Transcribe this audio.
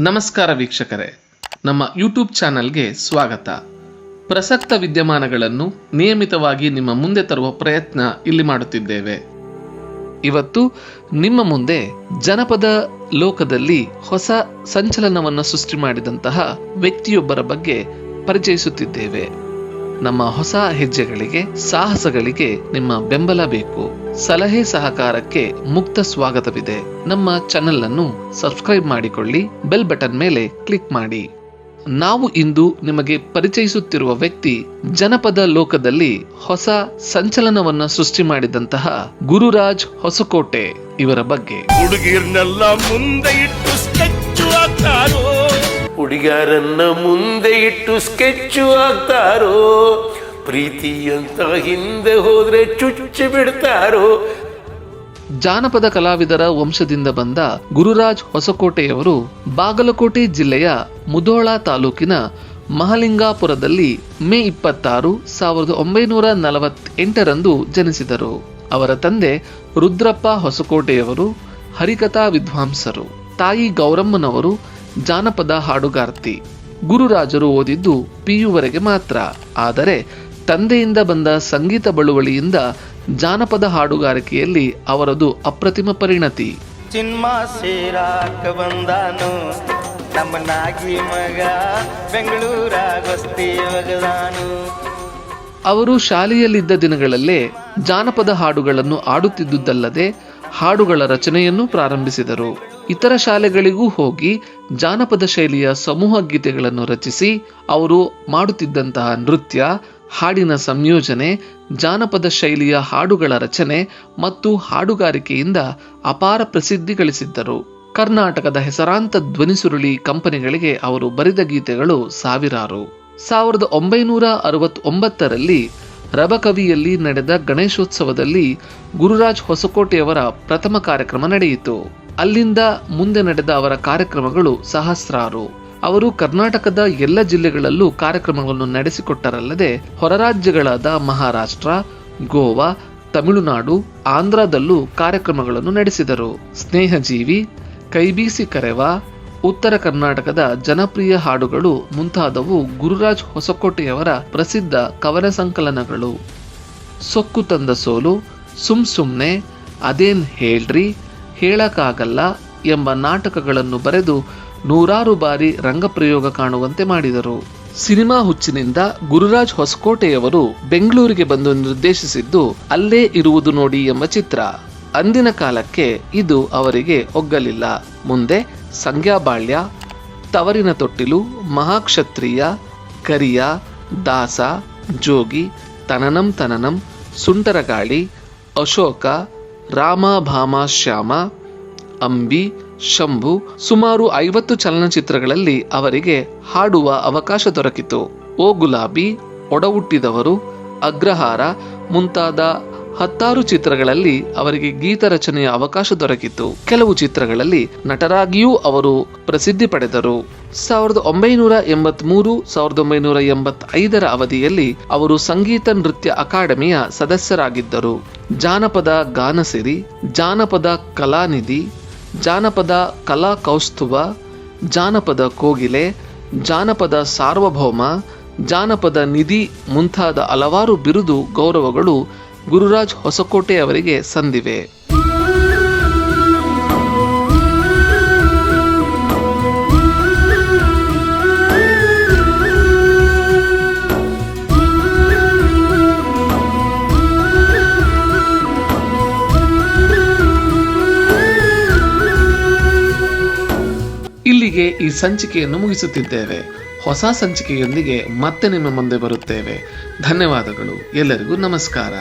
ನಮಸ್ಕಾರ ವೀಕ್ಷಕರೇ. ನಮ್ಮ ಯೂಟ್ಯೂಬ್ ಚಾನಲ್ಗೆ ಸ್ವಾಗತ. ಪ್ರಸಕ್ತ ವಿದ್ಯಮಾನಗಳನ್ನು ನಿಯಮಿತವಾಗಿ ನಿಮ್ಮ ಮುಂದೆ ತರುವ ಪ್ರಯತ್ನ ಇಲ್ಲಿ ಮಾಡುತ್ತಿದ್ದೇವೆ. ಇವತ್ತು ನಿಮ್ಮ ಮುಂದೆ ಜನಪದ ಲೋಕದಲ್ಲಿ ಹೊಸ ಸಂಚಲನವನ್ನು ಸೃಷ್ಟಿ ಮಾಡಿದಂತಹ ವ್ಯಕ್ತಿಯೊಬ್ಬರ ಬಗ್ಗೆ ಪರಿಚಯಿಸುತ್ತಿದ್ದೇವೆ. ನಮ್ಮ ಹೊಸ ಹೆಜ್ಜೆಗಳಿಗೆ, ಸಾಹಸಗಳಿಗೆ ನಿಮ್ಮ ಬೆಂಬಲ ಬೇಕು. ಸಲಹೆ ಸಹಕಾರಕ್ಕೆ ಮುಕ್ತ ಸ್ವಾಗತವಿದೆ. ನಮ್ಮ ಚಾನೆಲ್ ಅನ್ನು ಸಬ್ಸ್ಕ್ರೈಬ್ ಮಾಡಿಕೊಳ್ಳಿ ಬೆಲ್ ಬಟನ್ ಮೇಲೆ ಕ್ಲಿಕ್ ಮಾಡಿ. ನಾವು ಇಂದು ನಿಮಗೆ ಪರಿಚಯಿಸುತ್ತಿರುವ ವ್ಯಕ್ತಿ ಜನಪದ ಲೋಕದಲ್ಲಿ ಹೊಸ ಸಂಚಲನವನ್ನ ಸೃಷ್ಟಿ ಮಾಡಿದಂತಹ ಗುರುರಾಜ್ ಹೊಸಕೋಟೆ ಇವರ ಬಗ್ಗೆ. ಹುಡುಗಿರ್ನೆಲ್ಲ ಮುಂದೆ ಇಟ್ಟು ಹುಡುಗರನ್ನ ಮುಂದೆ ಇಟ್ಟು ಸ್ಕೆಚ್ಚು ಆಗ್ತಾರೋ ಪ್ರೀತಿ ಅಂತ ಹಿಂದೆ ಹೋದ್ರೆ ಚುಚ್ಚಿ ಬಿಡ್ತಾರೋ. ಜಾನಪದ ಕಲಾವಿದರ ವಂಶದಿಂದ ಬಂದ ಗುರುರಾಜ್ ಹೊಸಕೋಟೆಯವರು ಬಾಗಲಕೋಟೆ ಜಿಲ್ಲೆಯ ಮುಧೋಳ ತಾಲೂಕಿನ ಮಹಲಿಂಗಾಪುರದಲ್ಲಿ ಮೇ ಇಪ್ಪತ್ತಾರು ಸಾವಿರದ ಒಂಬೈನೂರ ನಲವತ್ತೆಂಟರಂದು ಜನಿಸಿದರು. ಅವರ ತಂದೆ ರುದ್ರಪ್ಪ ಹೊಸಕೋಟೆಯವರು, ಹರಿಕಥಾ ವಿದ್ವಾಂಸರು. ತಾಯಿ ಗೌರಮ್ಮನವರು ಜಾನಪದ ಹಾಡುಗಾರ್ತಿ. ಗುರುರಾಜರು ಓದಿದ್ದು ಪಿಯುವರೆಗೆ ಮಾತ್ರ. ಆದರೆ ತಂದೆಯಿಂದ ಬಂದ ಸಂಗೀತ ಬಳುವಳಿಯಿಂದ ಜಾನಪದ ಹಾಡುಗಾರಿಕೆಯಲ್ಲಿ ಅವರದು ಅಪ್ರತಿಮ ಪರಿಣತಿ. ಅವರು ಶಾಲೆಯಲ್ಲಿದ್ದ ದಿನಗಳಲ್ಲೇ ಜಾನಪದ ಹಾಡುಗಳನ್ನು ಆಡುತ್ತಿದ್ದುದಲ್ಲದೆ ಹಾಡುಗಳ ರಚನೆಯನ್ನು ಪ್ರಾರಂಭಿಸಿದರು. ಇತರ ಶಾಲೆಗಳಿಗೂ ಹೋಗಿ ಜಾನಪದ ಶೈಲಿಯ ಸಮೂಹ ಗೀತೆಗಳನ್ನು ರಚಿಸಿ ಅವರು ಮಾಡುತ್ತಿದ್ದಂತಹ ನೃತ್ಯ, ಹಾಡಿನ ಸಂಯೋಜನೆ, ಜಾನಪದ ಶೈಲಿಯ ಹಾಡುಗಳ ರಚನೆ ಮತ್ತು ಹಾಡುಗಾರಿಕೆಯಿಂದ ಅಪಾರ ಪ್ರಸಿದ್ಧಿ ಗಳಿಸಿದ್ದರು. ಕರ್ನಾಟಕದ ಹೆಸರಾಂತ ಧ್ವನಿಸುರುಳಿ ಕಂಪನಿಗಳಿಗೆ ಅವರು ಬರೆದ ಗೀತೆಗಳು ಸಾವಿರಾರು. ಸಾವಿರದ ಒಂಬೈನೂರ ಅರವತ್ತೊಂಬತ್ತರಲ್ಲಿ ರಬಕವಿಯಲ್ಲಿ ನಡೆದ ಗಣೇಶೋತ್ಸವದಲ್ಲಿ ಗುರುರಾಜ್ ಹೊಸಕೋಟೆಯವರ ಪ್ರಥಮ ಕಾರ್ಯಕ್ರಮ ನಡೆಯಿತು. ಅಲ್ಲಿಂದ ಮುಂದೆ ನಡೆದ ಅವರ ಕಾರ್ಯಕ್ರಮಗಳು ಸಹಸ್ರಾರು. ಅವರು ಕರ್ನಾಟಕದ ಎಲ್ಲ ಜಿಲ್ಲೆಗಳಲ್ಲೂ ಕಾರ್ಯಕ್ರಮಗಳನ್ನು ನಡೆಸಿಕೊಟ್ಟರಲ್ಲದೆ ಹೊರರಾಜ್ಯಗಳಾದ ಮಹಾರಾಷ್ಟ್ರ, ಗೋವಾ, ತಮಿಳುನಾಡು, ಆಂಧ್ರದಲ್ಲೂ ಕಾರ್ಯಕ್ರಮಗಳನ್ನು ನಡೆಸಿದರು. ಸ್ನೇಹಜೀವಿ, ಕೈಬೀಸಿ ಕರೆವ, ಉತ್ತರ ಕರ್ನಾಟಕದ ಜನಪ್ರಿಯ ಹಾಡುಗಳು ಮುಂತಾದವು ಗುರುರಾಜ್ ಹೊಸಕೋಟೆಯವರ ಪ್ರಸಿದ್ಧ ಕವನ ಸಂಕಲನಗಳು. ಸೊಕ್ಕು ತಂದ ಸೋಲು, ಸುಮ್ ಸುಮ್ನೆ, ಅದೇನ್ ಹೇಳ್ರಿ ಹೇಳಕ್ಕಾಗಲ್ಲ ಎಂಬ ನಾಟಕಗಳನ್ನು ಬರೆದು ನೂರಾರು ಬಾರಿ ರಂಗಪ್ರಯೋಗ ಕಾಣುವಂತೆ ಮಾಡಿದರು. ಸಿನಿಮಾ ಹುಚ್ಚಿನಿಂದ ಗುರುರಾಜ್ ಹೊಸಕೋಟೆಯವರು ಬೆಂಗಳೂರಿಗೆ ಬಂದು ನಿರ್ದೇಶಿಸಿದ್ದು ಅಲ್ಲೇ ಇರುವುದು ನೋಡಿ ಎಂಬ ಚಿತ್ರ. ಅಂದಿನ ಕಾಲಕ್ಕೆ ಇದು ಅವರಿಗೆ ಒಗ್ಗಲಿಲ್ಲ. ಮುಂದೆ ಸಂಗ್ಯಾಬಾಳ್ಯ ತವರಿನ ತೊಟ್ಟಿಲು, ಮಹಾಕ್ಷತ್ರಿಯ, ಕರಿಯ, ದಾಸ, ಜೋಗಿ, ತನನಂ ತನನಂ, ಸುಂಟರಗಾಳಿ, ಅಶೋಕ ರಾಮ, ಭಾಮ, ಶ್ಯಾಮ, ಅಂಬಿ, ಶಂಭು ಸುಮಾರು ಐವತ್ತು ಚಲನಚಿತ್ರಗಳಲ್ಲಿ ಅವರಿಗೆ ಹಾಡುವ ಅವಕಾಶ ದೊರಕಿತು. ಓ ಗುಲಾಬಿ, ಒಡಹುಟ್ಟಿದವರು, ಅಗ್ರಹಾರ ಮುಂತಾದ ಹತ್ತಾರು ಚಿತ್ರಗಳಲ್ಲಿ ಅವರಿಗೆ ಗೀತ ರಚನೆಯ ಅವಕಾಶ ದೊರಕಿತು. ಕೆಲವು ಚಿತ್ರಗಳಲ್ಲಿ ನಟರಾಗಿಯೂ ಅವರು ಪ್ರಸಿದ್ಧಿ ಪಡೆದರು. ಸಾವಿರದ ಒಂಬೈನೂರ ಎಂಬತ್ಮೂರು, ಸಾವಿರದ ಒಂಬೈನೂರ ಎಂಬತ್ತೈದರ ಅವಧಿಯಲ್ಲಿ ಅವರು ಸಂಗೀತ ನೃತ್ಯ ಅಕಾಡೆಮಿಯ ಸದಸ್ಯರಾಗಿದ್ದರು. ಜಾನಪದ ಗಾನಸಿರಿ, ಜಾನಪದ ಕಲಾನಿಧಿ, ಜಾನಪದ ಕಲಾ ಕೌಸ್ತುವ ಜಾನಪದ ಕೋಗಿಲೆ, ಜಾನಪದ ಸಾರ್ವಭೌಮ, ಜಾನಪದ ನಿಧಿ ಮುಂತಾದ ಹಲವಾರು ಬಿರುದು ಗೌರವಗಳು ಗುರುರಾಜ್ ಹೊಸಕೋಟೆ ಅವರಿಗೆ ಸಂದಿವೆ. ಇಲ್ಲಿಗೆ ಈ ಸಂಚಿಕೆಯನ್ನು ಮುಗಿಸುತ್ತಿದ್ದೇವೆ. ಹೊಸ ಸಂಚಿಕೆಯೊಂದಿಗೆ ಮತ್ತೆ ನಿಮ್ಮ ಮುಂದೆ ಬರುತ್ತೇವೆ. ಧನ್ಯವಾದಗಳು. ಎಲ್ಲರಿಗೂ ನಮಸ್ಕಾರ.